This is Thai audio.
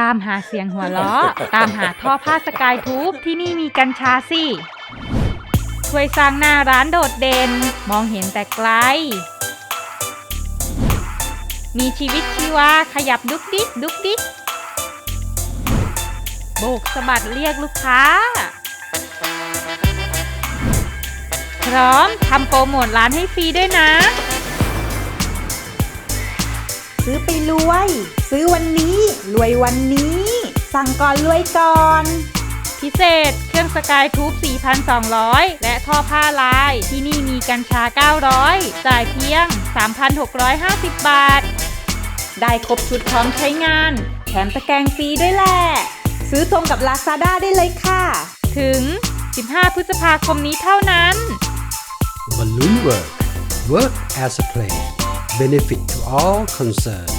ตามหาเสียงหัวเราะ ตามหาท่อผ้าสกายทูบที่นี่มีกัญชาสิ ช่วยสร้างหน้าร้านโดดเด่น มองเห็นแต่ไกล มีชีวิตชีวาขยับดุกดิกดุกดิกโบกสะบัดเรียกลูกค้า พร้อมทำโปรโมทร้านให้ฟรีด้วยนะ ซื้อไปรวย ซื้อวันนี้ร วยวันนี้ สั่งก่อนรวยก่อน พิเศษ เครื่องสกายทูบ4,200 และท่อผ้าลาย ที่นี่มีกัญชา 900 จ่ายเพียง 3,650 บาท ได้ครบชุดพร้อมใช้งาน แถมตะแกรงฟรีด้วยแหละ ซื้อตรงกับ Lazada ได้เลยค่ะ ถึง 15 พฤษภาคมนี้เท่านั้น Balloon Work. Work as a play. Benefit to all concerned.